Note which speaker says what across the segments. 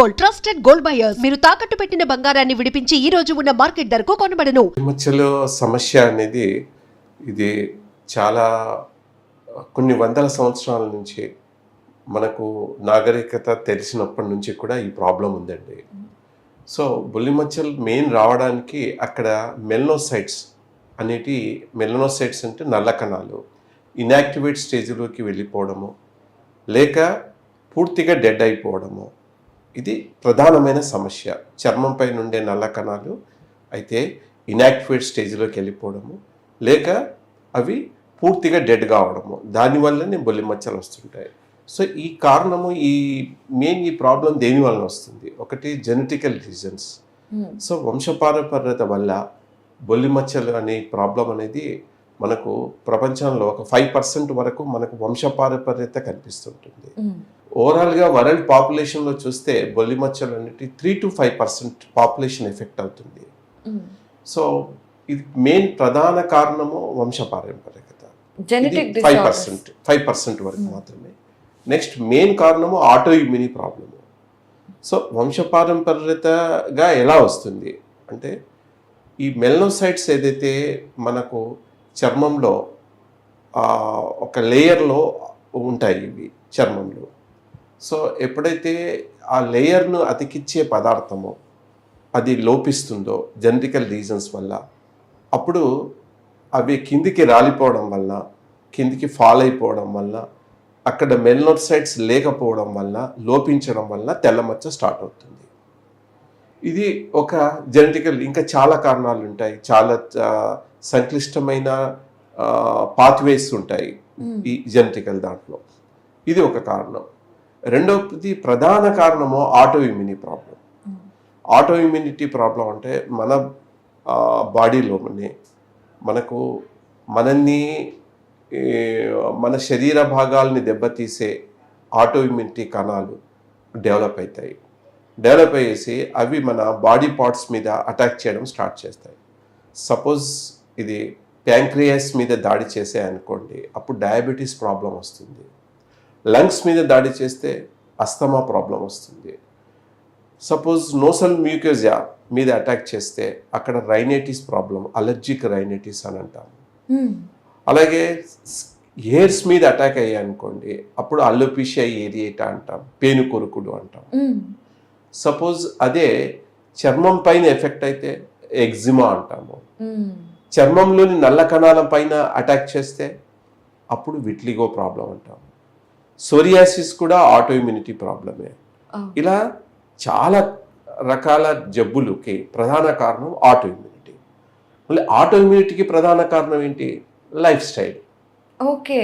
Speaker 1: Gold trusted gold buyers. మీరు తాకట్టు పెట్టిన బంగారాన్ని విడిపించి ఈ రోజు ఉన్న మార్కెట్ ధరకు కొనబడను.
Speaker 2: మధ్యలో సమస్య అనేది ఇది చాలా కొన్ని వందల సంవత్సరాల నుంచి మనకు నాగరికత తెలిసినప్పటి నుంచి కూడా ఈ ప్రాబ్లం ఉందండి. సో బుల్లిమచ్చలు మెయిన్ రావడానికి అక్కడ మెల్నోసైట్స్ అనేటి మెలనోసైట్స్ అంటే నల్ల కణాలు ఇన్యాక్టివేట్ స్టేజ్లోకి వెళ్ళిపోవడము లేక పూర్తిగా డెడ్ అయిపోవడము ఇది ప్రధానమైన సమస్య. చర్మంపై నుండే నల్ల కణాలు అయితే ఇన్యాక్టివేట్ స్టేజ్లోకి వెళ్ళిపోవడము లేక అవి పూర్తిగా డెడ్ కావడము దానివల్లనే బొల్లి మచ్చలు వస్తుంటాయి. సో ఈ కారణము ఈ మెయిన్ ఈ ప్రాబ్లం దేని వలన వస్తుంది? ఒకటి జెనెటికల్ రీజన్స్ సో వంశపారంపర్యత వల్ల బొల్లి మచ్చలు అనే ప్రాబ్లం అనేది మనకు ప్రపంచంలో ఒక ఫైవ్ పర్సెంట్ వరకు మనకు వంశపారంపర్యత కనిపిస్తుంటుంది. ఓవరాల్గా వరల్డ్ పాపులేషన్లో చూస్తే బొల్లి మచ్చలు అనేటి three to five percent population effect అవుతుంది. సో ఇది మెయిన్ ప్రధాన కారణము వంశపారంపర్యత
Speaker 3: genetic
Speaker 2: five percent five percent వరకు మాత్రమే. నెక్స్ట్ మెయిన్ కారణము ఆటో ఇమ్యూని ప్రాబ్లము. సో వంశపారంపర్యతగా ఎలా వస్తుంది? అంటే ఈ మెల్నోసైట్స్ ఏదైతే మనకు చర్మంలో ఒక లేయర్లో ఉంటాయి ఇవి చర్మంలో సో ఎప్పుడైతే ఆ లేయర్ను అతికిచ్చే పదార్థమో అది లోపిస్తుందో జెనటికల్ రీజన్స్ వల్ల అప్పుడు అవి కిందికి రాలిపోవడం వల్ల కిందికి ఫాల్ అయిపోవడం వల్ల అక్కడ మెల్నోసైట్స్ లేకపోవడం వల్ల లోపించడం వల్ల తెల్లమచ్చ స్టార్ట్ అవుతుంది. ఇది ఒక జెనటికల్ ఇంకా చాలా కారణాలు ఉంటాయి. చాలా సంక్లిష్టమైన పాత్వేస్ ఉంటాయి ఈ జెనటికల్ దాంట్లో. ఇది ఒక కారణం. రెండవది ప్రధాన కారణము auto immune problem auto immunity problem అంటే మన ఆ, బాడీలోనే మనకు మనల్ని మన శరీర భాగాల్ని దెబ్బతీసే ఆటో ఇమ్యూనిటీ కణాలు డెవలప్ అవుతాయి డెవలప్ అయ్యేసి అవి మన బాడీ పార్ట్స్ మీద అటాక్ చేయడం స్టార్ట్ చేస్తాయి. సపోజ్ ఇది ప్యాంక్రియాస్ మీద దాడి చేసే అనుకోండి అప్పుడు డయాబెటీస్ ప్రాబ్లం వస్తుంది. లంగ్స్ మీద దాడి చేస్తే అస్తమా ప్రాబ్లం వస్తుంది. సపోజ్ నోసల్ మ్యూకోజా మీద అటాక్ చేస్తే అక్కడ రైనైటిస్ ప్రాబ్లం అలర్జిక్ రైనైటిస్ అని అంటాం. అలాగే హెయిర్స్ మీద అటాక్ అయ్యాయి అనుకోండి అప్పుడు అల్లోపిషియా ఏరియేటా అంటాం పేను కొరుకుడు అంటాం. సపోజ్ అదే చర్మం పైన ఎఫెక్ట్ అయితే ఎగ్జిమా అంటాము. చర్మంలోని నల్ల కణాల పైన అటాక్ చేస్తే అప్పుడు విట్లిగో ప్రాబ్లం అంటాం. సోరియాసిస్ కూడా ఆటో ఇమ్యూనిటీ ప్రాబ్లమే ఇలా చాలా రకాల జబ్బులకి ప్రధాన కారణం ఆటో ఇమ్యూనిటీ మళ్ళీ ఆటో ఇమ్యూనిటీకి ప్రధాన కారణం ఏంటి? Life style.
Speaker 3: Okay.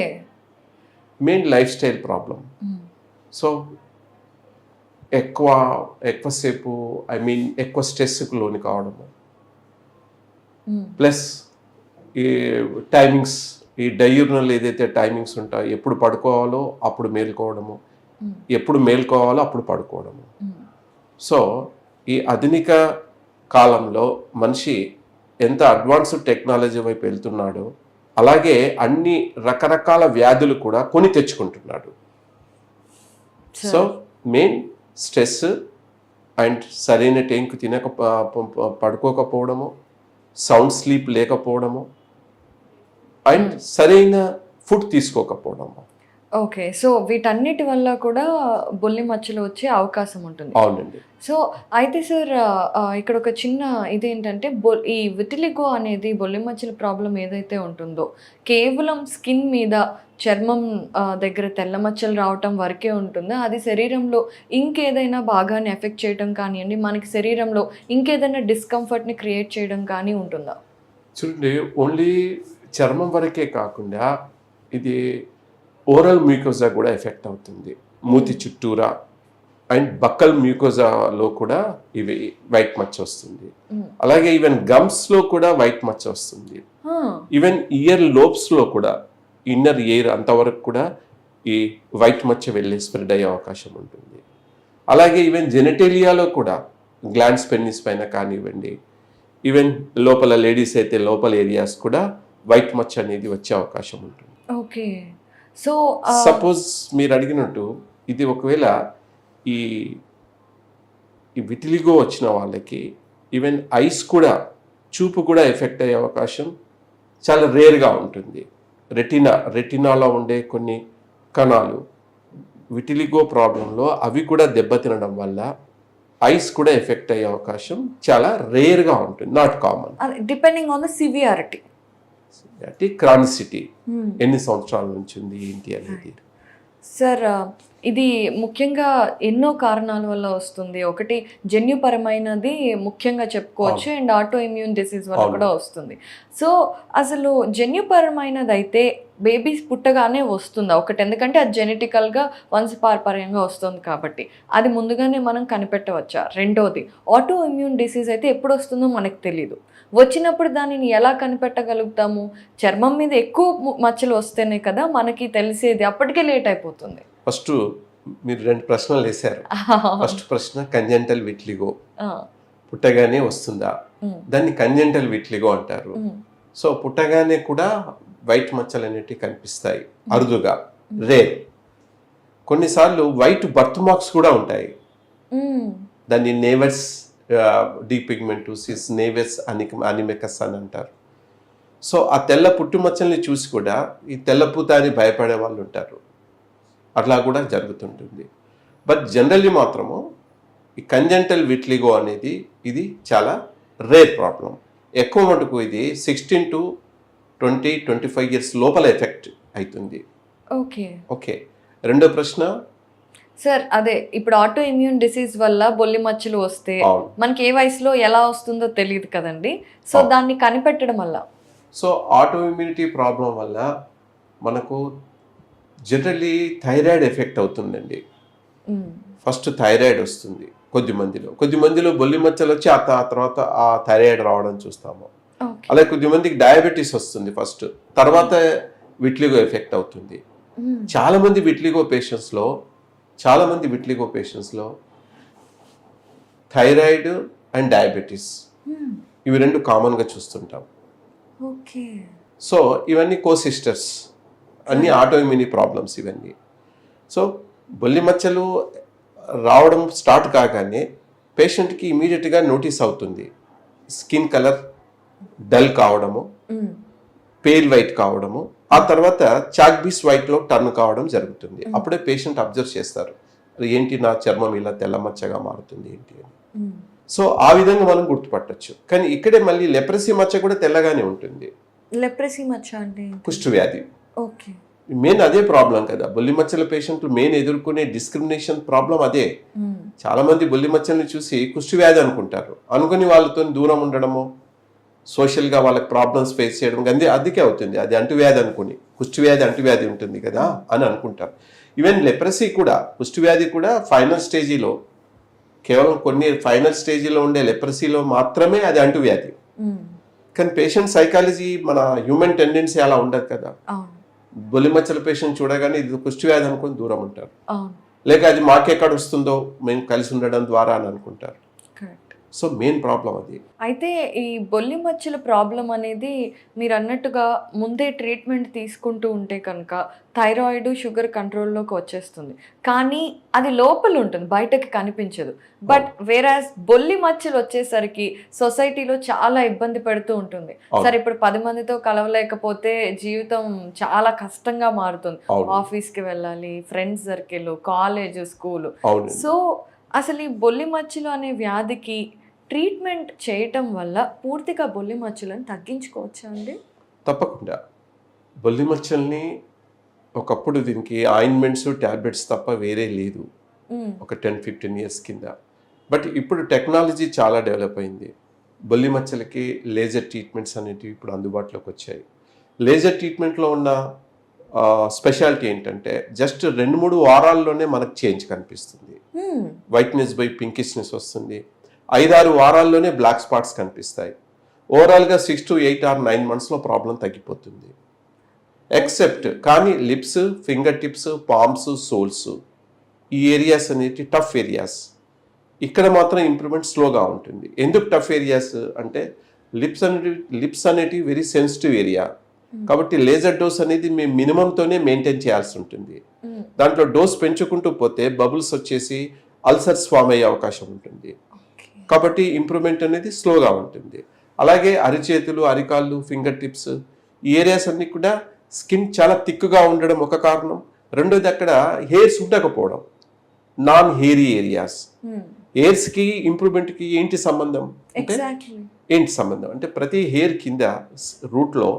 Speaker 2: Main life style problem so ఎక్కువ ఎక్కువసేపు ఐ మీన్ ఎక్కువ స్ట్రెస్కి లోని కావడము. ప్లస్ ఈ టైమింగ్స్ ఈ డయూర్నల్ ఏదైతే టైమింగ్స్ ఉంటాయో ఎప్పుడు పడుకోవాలో అప్పుడు మేల్కోవడము. ఎప్పుడు మేల్కోవాలో అప్పుడు పడుకోవడము. సో ఈ ఆధునిక కాలంలో మనిషి ఎంత అడ్వాన్స్డ్ టెక్నాలజీ వైపు వెళ్తున్నాడో అలాగే అన్ని రకరకాల వ్యాధులు కూడా కొని తెచ్చుకుంటున్నాడు. సో మెయిన్ స్ట్రెస్ అండ్ సరైన టైంకి తినక పడుకోకపోవడము సౌండ్ స్లీప్ లేకపోవడము అండ్ సరైన ఫుడ్ తీసుకోకపోవడము
Speaker 3: ఓకే సో వీటన్నిటి వల్ల కూడా బొల్లి మచ్చలు వచ్చే అవకాశం ఉంటుంది.
Speaker 2: అవునండి.
Speaker 3: సో అయితే సార్ ఇక్కడ ఒక చిన్న ఇదేంటంటే బొ ఈ విటిలిగో అనేది బొల్లి మచ్చల ప్రాబ్లం ఏదైతే ఉంటుందో కేవలం స్కిన్ మీద చర్మం దగ్గర తెల్ల మచ్చలు రావటం వరకే ఉంటుందా? అది శరీరంలో ఇంకేదైనా భాగాన్ని ఎఫెక్ట్ చేయడం కానివ్వండి మనకి శరీరంలో ఇంకేదైనా డిస్కంఫర్ట్ని క్రియేట్ చేయడం కానీ ఉంటుందా?
Speaker 2: చూడండి ఓన్లీ చర్మం వరకే కాకుండా ఇది ఓరల్ మ్యూకోజా కూడా ఎఫెక్ట్ అవుతుంది. మూతి చుట్టూరా అండ్ బక్కల్ మ్యూకోజాలో కూడా ఇవి వైట్ మచ్చ వస్తుంది. అలాగే ఈవెన్ గమ్స్లో కూడా వైట్ మచ్చ వస్తుంది. ఈవెన్ ఇయర్ లోబ్స్లో కూడా ఇన్నర్ ఇయర్ అంతవరకు కూడా ఈ వైట్ మచ్చ వెళ్ళి స్ప్రెడ్ అయ్యే అవకాశం ఉంటుంది. అలాగే ఈవెన్ జెనటేలియాలో కూడా గ్లాండ్స్ పెన్నిస్ పైన కానివ్వండి ఈవెన్ లోపల లేడీస్ అయితే లోపల ఏరియాస్ కూడా వైట్ మచ్చ అనేది వచ్చే అవకాశం ఉంటుంది.
Speaker 3: ఓకే. సో
Speaker 2: సపోజ్ మీరు అడిగినట్టు ఇది ఒకవేళ ఈ ఈ విటిలిగో వచ్చిన వాళ్ళకి ఈవెన్ ఐస్ కూడా చూపు కూడా ఎఫెక్ట్ అయ్యే అవకాశం చాలా రేర్గా ఉంటుంది. రెటినా రెటినాలో ఉండే కొన్ని కణాలు విటిలిగో ప్రాబ్లంలో అవి కూడా దెబ్బతినడం వల్ల ఐస్ కూడా ఎఫెక్ట్ అయ్యే అవకాశం చాలా రేర్గా ఉంటుంది. Not common
Speaker 3: depending on the severity
Speaker 2: అంటే క్రానిసిటీ ఎన్ని సంవత్సరాల నుంచి ఉంది ఏంటి అనేది?
Speaker 3: సార్ ఇది ముఖ్యంగా ఎన్నో కారణాల వల్ల వస్తుంది. ఒకటి జన్యుపరమైనది ముఖ్యంగా చెప్పుకోవచ్చు. అండ్ ఆటో ఇమ్యూన్ డిసీజ్ వల్ల. కూడా వస్తుంది. సో అసలు జన్యుపరమైనది అయితే బేబీస్ పుట్టగానే వస్తుందా? ఒకటి ఎందుకంటే అది జెనెటికల్గా వంశపారపర్యంగా వస్తుంది కాబట్టి. అది ముందుగానే మనం కనిపెట్టవచ్చా? రెండోది ఆటో ఇమ్యూన్ డిసీజ్ అయితే ఎప్పుడు వస్తుందో మనకు తెలియదు వచ్చినప్పుడు దానిని ఎలా కనిపెట్టగలుగుతాము? చర్మం మీద ఎక్కువ మచ్చలు వస్తేనే కదా మనకి తెలిసేది. అప్పటికే లేట్ అయిపోతుంది.
Speaker 2: ఫస్ట్ మీరు రెండు ప్రశ్నలు వేశారు. ఫస్ట్ ప్రశ్న కంజెంటల్ విట్లిగో పుట్టగానే వస్తుందా? దాన్ని కంజెంటల్ విట్లిగో అంటారు. సో పుట్టగానే కూడా వైట్ మచ్చలు అనేటివి కనిపిస్తాయి. అరుదుగా. రేర్. కొన్నిసార్లు వైట్ బర్త్ మార్క్స్ కూడా ఉంటాయి. దాన్ని నేవర్స్ డీపిగ్మెంటోసిస్ నేవెస్ అని అనిమెకస్ అని అంటారు. సో ఆ తెల్ల పుట్టుమచ్చల్ని చూసి కూడా ఈ తెల్లపూత అని భయపడే వాళ్ళు ఉంటారు. అట్లా కూడా జరుగుతుంటుంది. బట్ జనరల్లీ మాత్రము ఈ కంజెంటల్ విట్లిగో అనేది ఇది చాలా రేర్ ప్రాబ్లం. ఎక్కువ మటుకు ఇది sixteen to twenty twenty five years లోపల ఎఫెక్ట్ అవుతుంది.
Speaker 3: ఓకే.
Speaker 2: ఓకే. రెండో ప్రశ్న
Speaker 3: సార్ అదే ఇప్పుడు ఆటో ఇమ్యూన్ డిసీజ్ వల్ల బొల్లి మచ్చలు వస్తే మనకి ఏ వయసులో ఎలా వస్తుందో తెలియదు కదండి. సో. దాన్ని కనిపెట్టడం వల్ల.
Speaker 2: సో ఆటో ఇమ్యూనిటీ ప్రాబ్లం వల్ల మనకు జనరల్లీ థైరాయిడ్ ఎఫెక్ట్ అవుతుందండి. ఫస్ట్ థైరాయిడ్ వస్తుంది కొద్ది మందిలో. కొద్ది మందిలో బొల్లి మచ్చలు వచ్చి ఆ తర్వాత ఆ థైరాయిడ్ రావడం చూస్తాము. అలాగే కొద్ది మందికి డయాబెటీస్ వస్తుంది ఫస్ట్ తర్వాత విట్లిగో ఎఫెక్ట్ అవుతుంది. చాలా మంది విట్లిగో పేషెంట్స్లో చాలా మంది విట్లిగో పేషెంట్స్లో థైరాయిడ్ అండ్ డయాబెటీస్.
Speaker 3: ఉమ్,
Speaker 2: ఇవి రెండు కామన్గా చూస్తుంటాం.
Speaker 3: ఓకే.
Speaker 2: సో ఇవన్నీ కో సిస్టర్స్ అన్ని ఆటో ఇమ్యూని ప్రాబ్లమ్స్ ఇవన్నీ. సో బొల్లి మచ్చలు రావడం స్టార్ట్ కాగానే పేషెంట్కి ఇమీడియట్గా నోటీస్ అవుతుంది. స్కిన్ కలర్ డల్ కావడము.
Speaker 3: ఉమ్,
Speaker 2: పేల్ వైట్ కావడము ఆ తర్వాత చాక్బీస్ వైట్లో టర్న్ కావడం జరుగుతుంది. అప్పుడే పేషెంట్ అబ్జర్వ్ చేస్తారు. "అరే, ఏంటి నా చర్మం ఇలా తెల్ల మచ్చగా మారుతుంది ఏంటి అని? సో ఆ విధంగా మనం గుర్తుపట్టొచ్చు. కానీ ఇక్కడే మళ్ళీ లెప్రసీ మచ్చ కూడా తెల్లగానే ఉంటుంది.
Speaker 3: లెప్రసీ మచ్చ అంటే?
Speaker 2: కుష్టు వ్యాధి
Speaker 3: ఓకే.
Speaker 2: మెయిన్ అదే ప్రాబ్లం కదా. బొల్లి మచ్చల పేషెంట్లు మెయిన్ ఎదుర్కొనే డిస్క్రిమినేషన్ ప్రాబ్లం అదే. చాలా మంది బొల్లి మచ్చల్ని చూసి కుష్టి వ్యాధి అనుకుంటారు. అనుకుని వాళ్ళతో దూరం ఉండడము సోషల్గా వాళ్ళకి ప్రాబ్లమ్స్ ఫేస్ చేయడం అదే అందుకే అవుతుంది. అది అంటువ్యాధి అనుకుని. కుష్టి వ్యాధి అంటువ్యాధి ఉంటుంది కదా అని అనుకుంటారు. ఈవెన్ లెప్రసీ కూడా కుష్టి వ్యాధి కూడా ఫైనల్ స్టేజీలో కేవలం కొన్ని ఫైనల్ స్టేజీలో ఉండే లెప్రసీలో మాత్రమే అది అంటువ్యాధి. కానీ పేషెంట్ సైకాలజీ మన హ్యూమన్ టెండెన్సీ అలా ఉండదు కదా.
Speaker 3: అవును.
Speaker 2: బొల్లి మచ్చల పేషెంట్ చూడగానే ఇది కుష్టి వ్యాధి అనుకుని దూరం ఉంటారు. లేక అది మాకెక్కడ వస్తుందో మేము కలిసి ఉండడం ద్వారా అని అనుకుంటారు. సో మెయిన్ ప్రాబ్లం అది.
Speaker 3: అయితే ఈ బొల్లి మచ్చల ప్రాబ్లం అనేది మీరు అన్నట్టుగా ముందే ట్రీట్మెంట్ తీసుకుంటూ ఉంటే కనుక థైరాయిడ్ షుగర్ కంట్రోల్లోకి వచ్చేస్తుంది. కానీ అది లోపల ఉంటుంది బయటకి కనిపించదు. బట్ వేరాజ్ బొల్లి మచ్చలు వచ్చేసరికి సొసైటీలో చాలా ఇబ్బంది పెడుతూ ఉంటుంది. సరే ఇప్పుడు పది మందితో కలవలేకపోతే జీవితం చాలా కష్టంగా మారుతుంది. ఆఫీస్కి వెళ్ళాలి friends circle college school so అసలు ఈ బొల్లి మచ్చలు అనే వ్యాధికి ట్రీట్మెంట్ చేయటం వల్ల పూర్తిగా బొల్లి మచ్చలను తగ్గించుకోవచ్చా అండి?
Speaker 2: తప్పకుండా. బొల్లి మచ్చల్ని ఒకప్పుడు దీనికి ఆయింట్మెంట్స్ ట్యాబ్లెట్స్ తప్ప వేరే లేదు. ఒక టెన్ ఫిఫ్టీన్ ఇయర్స్ కింద. బట్ ఇప్పుడు టెక్నాలజీ చాలా డెవలప్ అయింది. బొల్లి మచ్చలకి లేజర్ ట్రీట్మెంట్స్ అనేటివి ఇప్పుడు అందుబాటులోకి వచ్చాయి. లేజర్ ట్రీట్మెంట్లో ఉన్న స్పెషాలిటీ ఏంటంటే జస్ట్ రెండు మూడు వారాల్లోనే మనకు చేంజ్ కనిపిస్తుంది. వైట్నెస్ బై పింకిష్నెస్ వస్తుంది. ఐదారు వారాల్లోనే బ్లాక్ స్పాట్స్ కనిపిస్తాయి. ఓవరాల్గా six to eight or nine మంత్స్లో ప్రాబ్లం తగ్గిపోతుంది. ఎక్సెప్ట్ కానీ lips finger tips palms soles ఈ ఏరియాస్ అనేవి టఫ్ ఏరియాస్ ఇక్కడ మాత్రం ఇంప్రూవ్మెంట్ స్లోగా ఉంటుంది. ఎందుకు టఫ్ ఏరియాస్ అంటే లిప్స్ అనేటివి లిప్స్ అనేటివి వెరీ సెన్సిటివ్ ఏరియా కాబట్టి లేజర్ డోస్ అనేది మేము మినిమంతోనే మెయింటైన్ చేయాల్సి ఉంటుంది. దాంట్లో డోస్ పెంచుకుంటూ పోతే బబుల్స్ వచ్చేసి అల్సర్స్ ఫామ్ అయ్యే అవకాశం ఉంటుంది. కాబట్టి ఇంప్రూవ్మెంట్ అనేది స్లోగా ఉంటుంది. అలాగే అరిచేతులు అరికాళ్ళు ఫింగర్ టిప్స్ ఈ ఏరియాస్ అన్ని కూడా స్కిన్ చాలా థిక్గా ఉండడం ఒక కారణం. రెండోది అక్కడ హెయిర్స్ ఉండకపోవడం. Non hairy areas. హెయిర్స్కి ఇంప్రూవ్మెంట్కి ఏంటి సంబంధం? అంటే
Speaker 3: ఎగ్జాక్ట్లీ
Speaker 2: ఏంటి సంబంధం? అంటే ప్రతి హెయిర్ కింద రూట్లో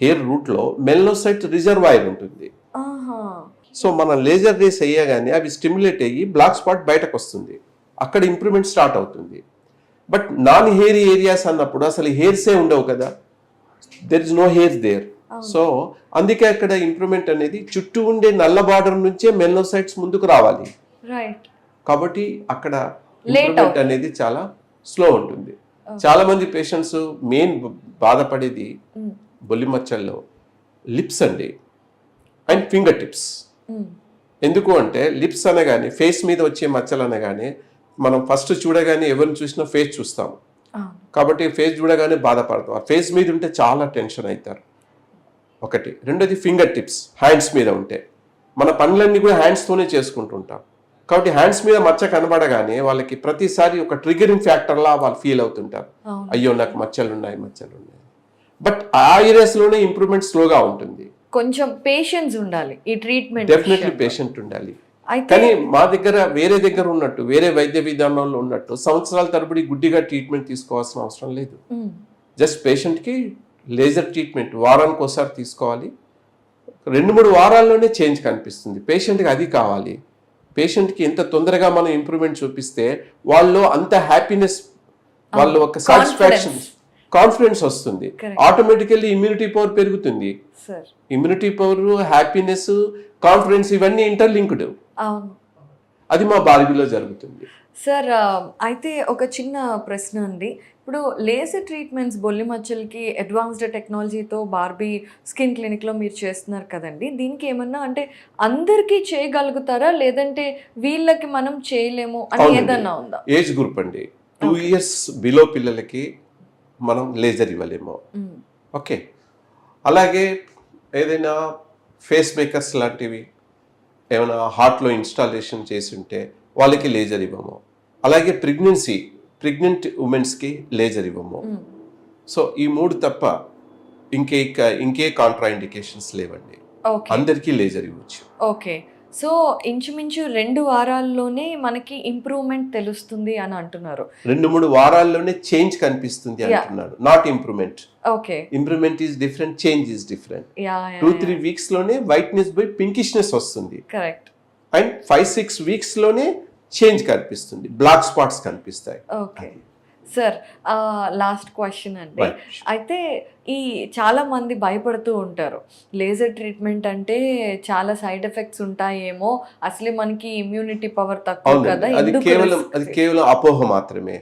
Speaker 2: హెయిర్ రూట్లో మెల్నోసైట్ రిజర్వాయర్ ఉంటుంది. సో మనం లేజర్ రేస్ అయ్యగానే అవి స్టిమ్యులేట్ అయ్యి బ్లాక్ స్పాట్ బయటకు వస్తుంది. అక్కడ ఇంప్రూవ్మెంట్ స్టార్ట్ అవుతుంది. బట్ నాన్ హెయిర్ ఏరియాస్ అన్నప్పుడు అసలు హెయిర్సే ఉండవు కదా? There is no hair there so అందుకే అక్కడ ఇంప్రూవ్మెంట్ అనేది చుట్టూ ఉండే నల్ల బార్డర్ నుంచే మెల్నోసైట్స్ ముందుకు రావాలి. కాబట్టి అక్కడ ఇంప్రూవ్మెంట్ అనేది చాలా స్లో ఉంటుంది. చాలా మంది పేషెంట్స్ మెయిన్ బాధపడేది బొల్లి మచ్చల్లో లిప్స్ అండి. And finger tips. ఎందుకు అంటే లిప్స్ అనగానే ఫేస్ మీద వచ్చే మచ్చలు అనగానే మనం ఫస్ట్ చూడగానే ఎవరిని చూసినా ఫేస్ చూస్తాం. కాబట్టి ఫేస్ చూడగానే బాధపడతాం. ఆ ఫేస్ మీద ఉంటే చాలా టెన్షన్ అవుతారు. ఒకటి. రెండోది ఫింగర్ టిప్స్. హ్యాండ్స్ మీద ఉంటే. మన పనులన్నీ కూడా హ్యాండ్స్తోనే చేసుకుంటుంటాం. కాబట్టి హ్యాండ్స్ మీద మచ్చ కనబడగానే వాళ్ళకి ప్రతిసారి ఒక ట్రిగరింగ్ ఫ్యాక్టర్లా వాళ్ళు ఫీల్ అవుతుంటారు. అయ్యో నాకు మచ్చలు ఉన్నాయి మచ్చలు ఉన్నాయి బట్ ఆ ఏరియాస్లోనే ఇంప్రూవ్మెంట్ స్లోగా ఉంటుంది.
Speaker 3: కొంచెం పేషెన్స్ ఉండాలి ఈ ట్రీట్మెంట్
Speaker 2: డెఫినెట్లీ పేషెంట్ ఉండాలి. కానీ మా దగ్గర వేరే దగ్గర ఉన్నట్టు వేరే వైద్య విధానంలో ఉన్నట్టు సంవత్సరాల తరబడి గుడ్డిగా ట్రీట్మెంట్ తీసుకోవాల్సిన అవసరం లేదు. జస్ట్ పేషెంట్కి లేజర్ ట్రీట్మెంట్ వారానికి ఒకసారి తీసుకోవాలి. రెండు మూడు వారాల్లోనే చేంజ్ కనిపిస్తుంది. పేషెంట్కి అది కావాలి. పేషెంట్కి ఎంత తొందరగా మనం ఇంప్రూవ్మెంట్ చూపిస్తే వాళ్ళు అంత హ్యాపీనెస్ వాళ్ళు ఒక సాటిస్ఫాక్షన్ కాన్ఫిడెన్స్ వస్తుంది. ఆటోమేటికల్లీ ఇమ్యూనిటీ పవర్ పెరుగుతుంది.
Speaker 3: Sir
Speaker 2: immunity power happiness confidence ఇవన్నీ ఇంటర్లింక్డ్ అది మా బార్బీలో జరుగుతుంది.
Speaker 3: సార్ అయితే ఒక చిన్న ప్రశ్న అండి. ఇప్పుడు లేజర్ ట్రీట్మెంట్స్ బొల్లి మచ్చలకి అడ్వాన్స్డ్ టెక్నాలజీతో బార్బీ స్కిన్ క్లినిక్లో మీరు చేస్తున్నారు కదండి. దీనికి ఏమన్నా అంటే అందరికీ చేయగలుగుతారా? లేదంటే వీళ్ళకి మనం చేయలేము అని. ఏదన్నా ఉందా?
Speaker 2: ఏజ్ గ్రూప్ అండి. టూ ఇయర్స్ బిలో పిల్లలకి మనం లేజర్ ఇవ్వలేము. ఓకే. అలాగే ఏదైనా ఫేస్ మేకర్స్ లాంటివి ఏమైనా హార్ట్లో ఇన్స్టాలేషన్ చేసి ఉంటే వాళ్ళకి లేజర్ ఇవ్వము. అలాగే ప్రెగ్నెన్సీ ప్రెగ్నెంట్ ఉమెన్స్కి లేజర్ ఇవ్వము. సో ఈ మూడు తప్ప ఇంకే ఇంకే కాంట్రా ఇండికేషన్స్ లేవండి అందరికీ లేజర్ ఇవ్వచ్చు.
Speaker 3: ఓకే. సో ఇంచుమించు రెండు వారాల్లోనే మనకి ఇంప్రూవ్మెంట్ తెలుస్తుంది అని అంటున్నారు.
Speaker 2: రెండు మూడు వారాల్లోనే చేంజ్ కనిపిస్తుంది. అంటున్నాను not improvement
Speaker 3: okay
Speaker 2: improvement is different change is different two three వీక్స్లోనే whiteness by పింకిష్నెస్ వస్తుంది.
Speaker 3: కరెక్ట్
Speaker 2: అండ్ ఫైవ్ సిక్స్ వీక్స్లోనే చేంజ్ కనిపిస్తుంది. బ్లాక్ స్పాట్స్ కనిపిస్తాయి.
Speaker 3: ఓకే సార్ లాస్ట్ క్వశ్చన్ అండి. అయితే ఈ చాలా మంది భయపడుతూ ఉంటారు. లేజర్ ట్రీట్మెంట్ అంటే చాలా సైడ్ ఎఫెక్ట్స్ ఉంటాయేమో అసలే మనకి ఇమ్యూనిటీ పవర్ తక్కువ కదా
Speaker 2: అది కేవలం? అది కేవలం అపోహ మాత్రమే.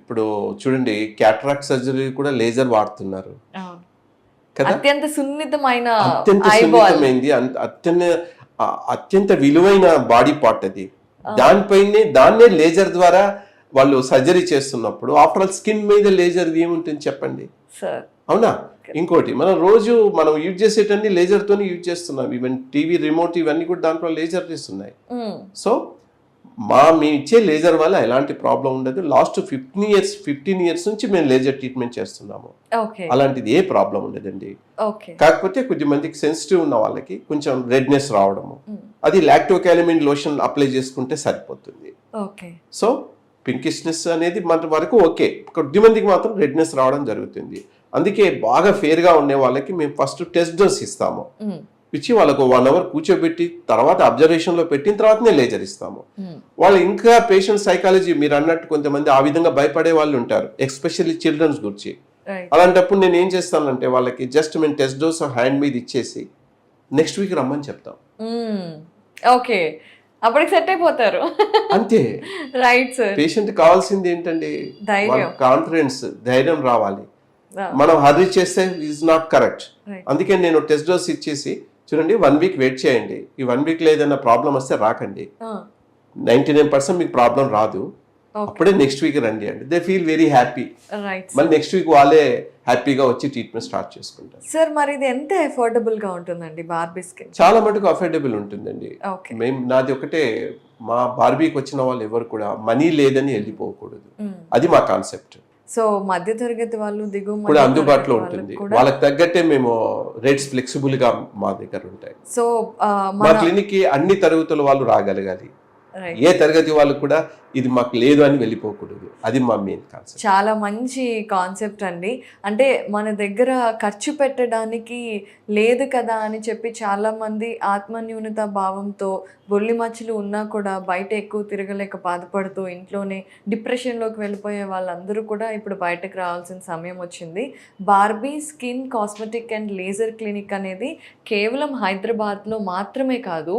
Speaker 2: ఇప్పుడు చూడండి క్యాటరాక్ట్ సర్జరీ కూడా లేజర్ వాడుతున్నారు.
Speaker 3: అత్యంత సున్నితమైన
Speaker 2: అత్యంత అత్యంత విలువైన బాడీ పార్ట్ అది. దానిపైనే దాన్నే లేజర్ ద్వారా వాళ్ళు సర్జరీ చేస్తున్నప్పుడు ఆఫ్టర్ ఆల్ స్కిన్ మీద లేజర్ ఏముంటుంది చెప్పండి? అవునా? ఇంకోటి మనం రోజు మనం యూజ్ చేసేటన్ని లేజర్ తోని యూజ్ చేస్తున్నాం. ఈవెన్ టీవీ రిమోట్ ఇవన్నీ కూడా దాంట్లో లేజర్
Speaker 3: మ్మ్.
Speaker 2: సో మా మేము ఇచ్చే లేజర్ వల్ల ఎలాంటి ప్రాబ్లం ఉండదు. Last fifteen years fifteen years నుంచి మేము లేజర్ ట్రీట్మెంట్ చేస్తున్నాము. అలాంటిది ఏ ప్రాబ్లం ఉండదండి. కాకపోతే కొద్ది మందికి సెన్సిటివ్ ఉన్న వాళ్ళకి కొంచెం రెడ్నెస్ రావడము.
Speaker 3: మ్మ్.
Speaker 2: అది లాక్టోకాలమిన్ లోషన్ అప్లై చేసుకుంటే సరిపోతుంది.
Speaker 3: ఓకే
Speaker 2: సో పింకిష్నెస్ అనేది మన వరకు ఓకే. కొద్ది మందికి మాత్రం రెడ్నెస్ రావడం జరుగుతుంది. అందుకే బాగా ఫేర్గా ఉండే వాళ్ళకి మేము ఫస్ట్ టెస్ట్ డోస్ ఇస్తాము. ఇచ్చి వాళ్ళకు వన్ అవర్ కూర్చోబెట్టి తర్వాత అబ్జర్వేషన్లో పెట్టిన తర్వాతనే లేజర్ ఇస్తాము. వాళ్ళు ఇంకా పేషెంట్ సైకాలజీ మీరు అన్నట్టు కొంతమంది ఆ విధంగా భయపడే వాళ్ళు ఉంటారు. ఎస్పెషల్లీ చిల్డ్రన్స్ గురించి. అలాంటప్పుడు నేను ఏం చేస్తానంటే వాళ్ళకి జస్ట్ మేము టెస్ట్ డోస్ హ్యాండ్ మీద ఇచ్చేసి నెక్స్ట్ వీక్ రమ్మని చెప్తాం.
Speaker 3: ఓకే. అప్పటికి సెట్ అయిపోతారు.
Speaker 2: అంతే.
Speaker 3: రైట్ సార్
Speaker 2: పేషెంట్ కావాల్సింది ఏంటండి
Speaker 3: ధైర్యం.
Speaker 2: కాన్ఫిడెన్స్ ధైర్యం రావాలి. మనం హర్రీ చేస్తే ఈజ్ నాట్ కరెక్ట్. అందుకే నేను టెస్ట్ డోస్ ఇచ్చేసి చూడండి వన్ వీక్ వెయిట్ చేయండి. ఈ వన్ వీక్లో ఏదైనా ప్రాబ్లం వస్తే రాకండి. నైన్టీ నైన్ పర్సెంట్ మీకు ప్రాబ్లం రాదు. అప్పుడే నెక్స్ట్ వీక్ రండి అండి. దే ఫీల్ వెరీ హ్యాపీ మళ్ళీ నెక్స్ట్ వీక్ వాళ్ళే హ్యాపీగా వచ్చి ట్రీట్మెంట్ స్టార్ట్ చేసుకుంటారు.
Speaker 3: సార్ మరి ఇది ఎంత అఫోర్డబుల్గా ఉంటుందండి బార్బీ స్కిన్
Speaker 2: చాలా మటుకు అఫోర్డబుల్ ఉంటుందండి. మేము నాది ఒకటే మా బార్బీకి వచ్చిన వాళ్ళు ఎవరు కూడా మనీ లేదని వెళ్ళిపోకూడదు. అది మా కాన్సెప్ట్
Speaker 3: సో మధ్యతరగతి వాళ్ళు దిగువ
Speaker 2: కూడా అందుబాటులో ఉంటుంది. వాళ్ళకి తగ్గట్టే మేము రేట్స్ ఫ్లెక్సిబుల్గా మా దగ్గర ఉంటాయి.
Speaker 3: సో
Speaker 2: మా క్లినిక్కి అన్ని తరగతుల వాళ్ళు రాగలగాలి. ఏ తరగతి వాళ్ళు కూడా ఇది మాకు లేదు అని వెళ్ళిపోకూడదు. అది మా మెయిన్ కాన్సెప్ట్
Speaker 3: చాలా మంచి కాన్సెప్ట్ అండి. అంటే మన దగ్గర ఖర్చు పెట్టడానికి లేదు కదా అని చెప్పి చాలామంది ఆత్మన్యూనత భావంతో బొల్లి మచ్చలు ఉన్నా కూడా బయట ఎక్కువ తిరగలేక బాధపడుతూ ఇంట్లోనే డిప్రెషన్లోకి వెళ్ళిపోయే వాళ్ళందరూ కూడా ఇప్పుడు బయటకు రావాల్సిన సమయం వచ్చింది. Barbie skin cosmetic and laser clinic అనేది కేవలం హైదరాబాద్లో మాత్రమే కాదు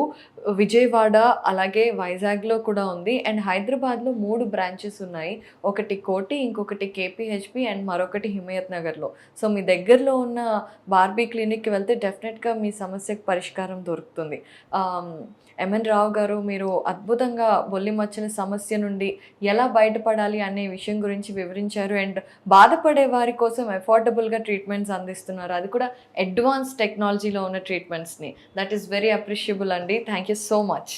Speaker 3: విజయవాడ అలాగే వైజాగ్లో కూడా ఉంది. అండ్ హైదరాబాద్ హైదరాబాద్లో మూడు బ్రాంచెస్ ఉన్నాయి. ఒకటి కోటి ఇంకొకటి కేపీహెచ్పి అండ్ మరొకటి హిమయత్ నగర్లో. సో మీ దగ్గరలో ఉన్న బార్బీ క్లినిక్కి వెళ్తే డెఫినెట్గా మీ సమస్యకు పరిష్కారం దొరుకుతుంది. ఎంఎన్ రావు గారు మీరు అద్భుతంగా బొల్లి మచ్చల సమస్య నుండి ఎలా బయటపడాలి అనే విషయం గురించి వివరించారు. అండ్ బాధపడే వారి కోసం అఫోర్డబుల్గా ట్రీట్మెంట్స్ అందిస్తున్నారు. అది కూడా అడ్వాన్స్ టెక్నాలజీలో ఉన్న ట్రీట్మెంట్స్ని. దట్ ఈస్ వెరీ అప్రిషియబుల్ అండి. Thank you so much.